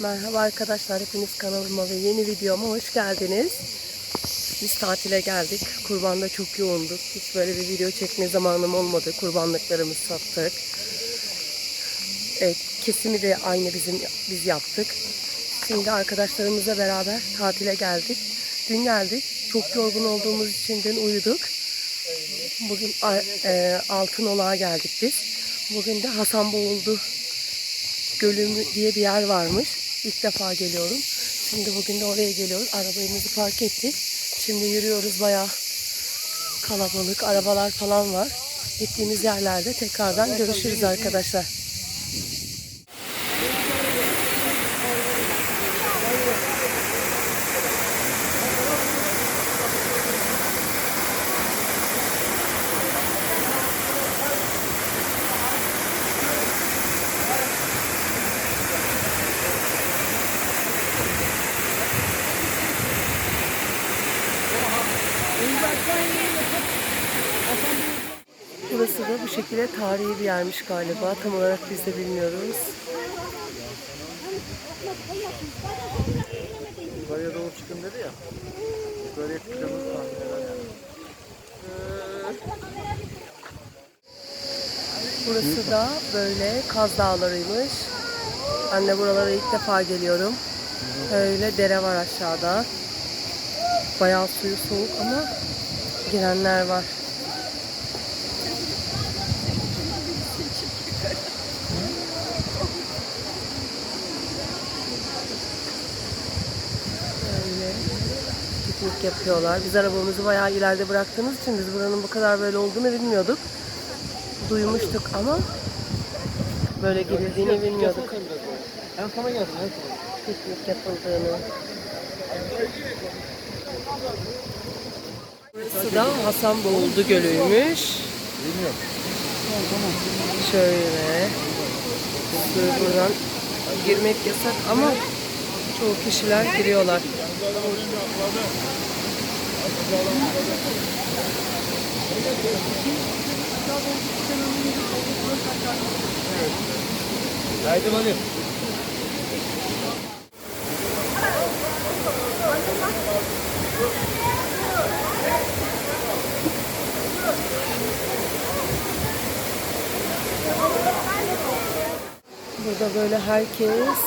Merhaba arkadaşlar, hepiniz kanalıma ve yeni videoma hoş geldiniz. Biz tatile geldik. Kurbanda çok yoğunduk. Hiç böyle bir video çekme zamanım olmadı. Kurbanlıklarımızı sattık. Evet, kesimi de aynı bizim biz yaptık. Şimdi arkadaşlarımızla beraber tatile geldik. Dün geldik. Çok yorgun olduğumuz için dün uyuduk. Bugün e, Altınoluk'a geldik biz. Bugün de Hasanboğuldu Gölü diye bir yer varmış. İlk defa geliyorum. Şimdi bugün de oraya geliyoruz. Arabayımızı park ettik. Şimdi yürüyoruz bayağı kalabalık. Arabalar falan var. Gittiğimiz yerlerde tekrardan görüşürüz arkadaşlar. Bu şekilde tarihi bir yermiş galiba. Tam olarak biz de bilmiyoruz. Yukarıya doğru çıkın dedi ya. Yukarıya sahneler yani. Burası da böyle Kaz Dağları'ymış. Anne buralara ilk defa geliyorum. Öyle dere var aşağıda. Bayağı suyu soğuk ama girenler var. Piknik yapıyorlar. Biz arabamızı bayağı ileride bıraktığımız için biz buranın bu kadar böyle olduğunu bilmiyorduk. Duymuştuk ama böyle girildiğini bilmiyorduk. En sona geldim en sona. Piknik yapıldığını. Burası da Hasanboğuldu Gölü'ymüş. Bilmiyorum. Şöyle. Buradan girmek yasak ama çoğu kişiler giriyorlar. Haydi hadi. Burada böyle herkes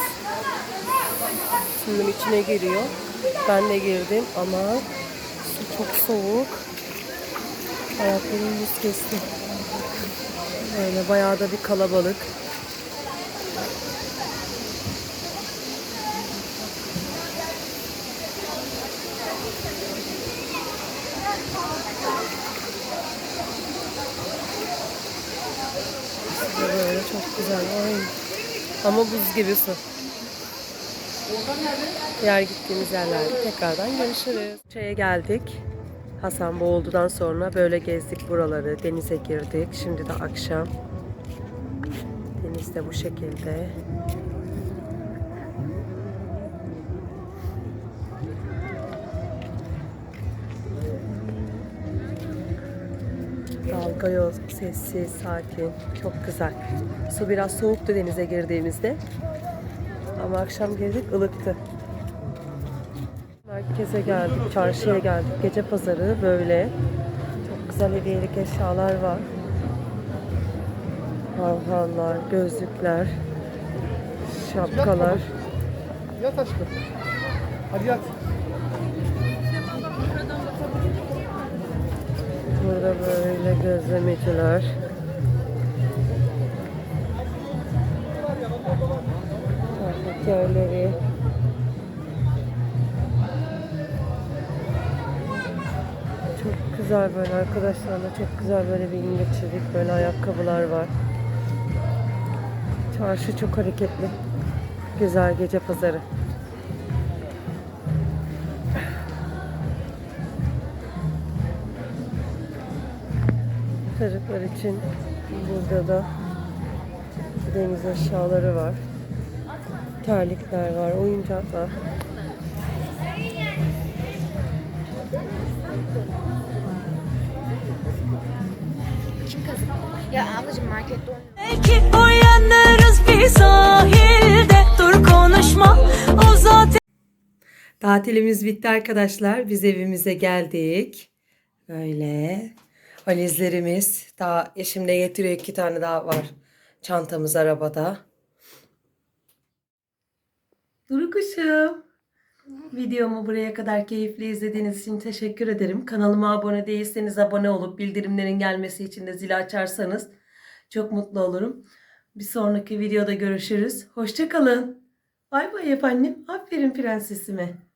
suyun içine giriyor. Ben de girdim ama su çok soğuk. Ayaklarım buz kesti. Böyle bayağı da bir kalabalık. Böyle çok güzel. Ay. Ama buz gibi su. Diğer gittiğimiz yerlerde tekrardan görüşürüz. Şeye geldik. Hasan Boğuldu'dan sonra böyle gezdik buraları. Denize girdik. Şimdi de akşam. Deniz de bu şekilde. Dalga yok, sessiz, sakin, çok güzel. Su biraz soğuktu denize girdiğimizde. Ama akşam girdik ılıktı. Merkeze geldik, çarşıya geldik. Gece pazarı böyle. Çok güzel hediyelik eşyalar var. Halhallar, gözlükler, şapkalar. Yat aşkım. Hadi yat. Burada böyle gözlemeciler. Trafik yerleri. Çok güzel böyle arkadaşlarla çok güzel böyle bir gün geçirdik. Böyle ayakkabılar var. Çarşı çok hareketli. Güzel gece pazarı. Çocuklar için burada da deniz eşyaları var. Terlikler var, oyuncaklar. Ya ablacığım markette Belki uyanırız bir sahilde Dur konuşma Tatilimiz bitti arkadaşlar. Biz evimize geldik. Böyle. Valizlerimiz. Daha eşim de getiriyor. iki tane daha var. Çantamız arabada. Duru kuşum. Videomu buraya kadar keyifli izlediğiniz için teşekkür ederim. Kanalıma abone değilseniz abone olup bildirimlerin gelmesi için de zili açarsanız çok mutlu olurum. Bir sonraki videoda görüşürüz. Hoşçakalın. Bay bay efendim. Aferin prensesime.